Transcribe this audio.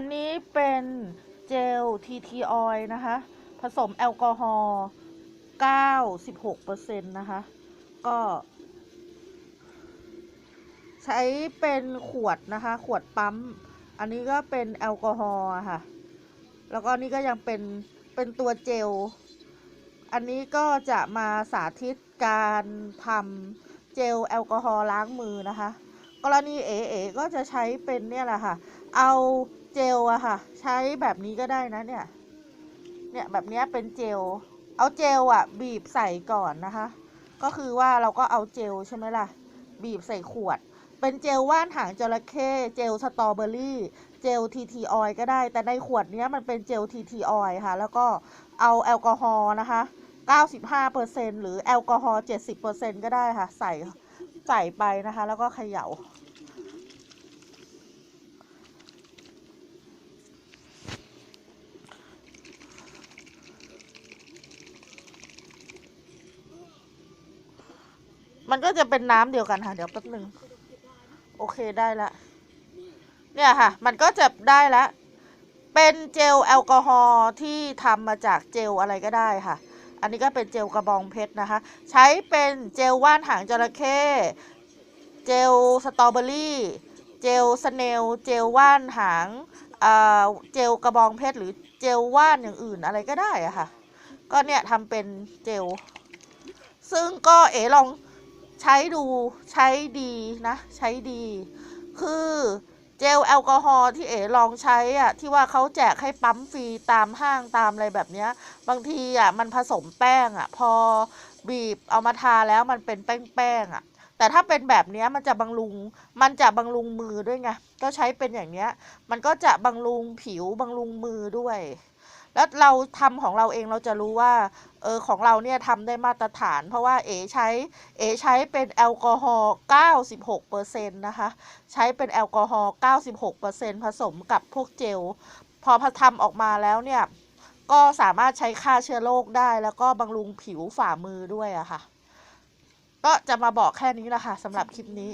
อันนี้เป็นเจล TT oil นะคะ ผสมแอลกอฮอล์96%นะคะ ก็ ใช้เป็นขวดนะคะ ขวดปั๊ม อันนี้ก็เป็นแอลกอฮอล์ค่ะ แล้วก็นี่ก็ยังเป็น เป็นตัวเจล อันนี้ก็จะมาสาธิตการทำเจลแอลกอฮอล์ล้างมือนะคะ กรณีเอ๋ๆก็จะใช้เป็นเนี่ยแหละค่ะ เอา เจลอะค่ะ ใช้แบบนี้ก็ได้นะเนี่ย เนี่ยแบบนี้เป็นเจล เอาเจลอะบีบใส่ก่อนนะคะ ก็คือว่าเราก็เอาเจลใช่ไหมล่ะ บีบใส่ขวด เป็นเจลว่านหางจระเข้เจลสตรอเบอรี่เจลทีทีออยก็ได้ แต่ในขวดนี้มันเป็นเจลทีทีออยค่ะ แล้วก็เอาแอลกอฮอล์นะคะ 95%หรือแอลกอฮอล์70%ก็ได้ค่ะ ใส่ใส่ไปนะคะ แล้วก็เขย่า มันก็จะเป็นน้ำเดียวกันค่ะ เดี๋ยวแป๊บหนึ่งโอเคได้ละ เนี่ยค่ะ มันก็จะได้ละ เป็นเจลแอลกอฮอล์ที่ทำมาจากเจลอะไรก็ได้ค่ะ อันนี้ก็เป็นเจลกระบองเพชรนะคะ ใช้เป็นเจลว่านหางจระเข้เจลสตรอเบอรี่เจลสเนล เจลว่านหางเอ่อเจลกระบองเพชรหรือเจลว่านอย่างอื่นอะไรก็ได้อะค่ะ ก็เนี่ยทำเป็นเจล ซึ่งก็เอ๋ลอง ใช้ดูใช้ดีนะ ใช้ดี คือเจลแอลกอฮอล์ที่เอ๋ลองใช้อะที่ว่าเขาแจกให้ปั๊มฟรีตามห้างตามอะไรแบบเนี้ย บางทีอะมันผสมแป้งอะ พอบีบเอามาทาแล้วมันเป็นแป้งๆอะแต่ถ้าเป็นแบบนี้มันจะบำรุง มันจะบำรุงมือด้วยไง ก็ใช้เป็นอย่างเนี้ย มันก็จะบำรุงผิวบำรุงมือด้วย แล้วเราทำของเราเองเราจะรู้ว่าเออของเราเนี่ยทำได้มาตรฐาน เพราะว่าเอใช้เอใช้เป็นแอลกอฮอล์96%นะคะ ใช้เป็นแอลกอฮอล์96%ผสมกับพวกเจลพอพอทำออกมาแล้วเนี่ย ก็สามารถใช้ฆ่าเชื้อโรคได้แล้วก็บำรุงผิวฝ่ามือด้วยอะค่ะ ก็จะมาบอกแค่นี้แหละค่ะสำหรับคลิปนี้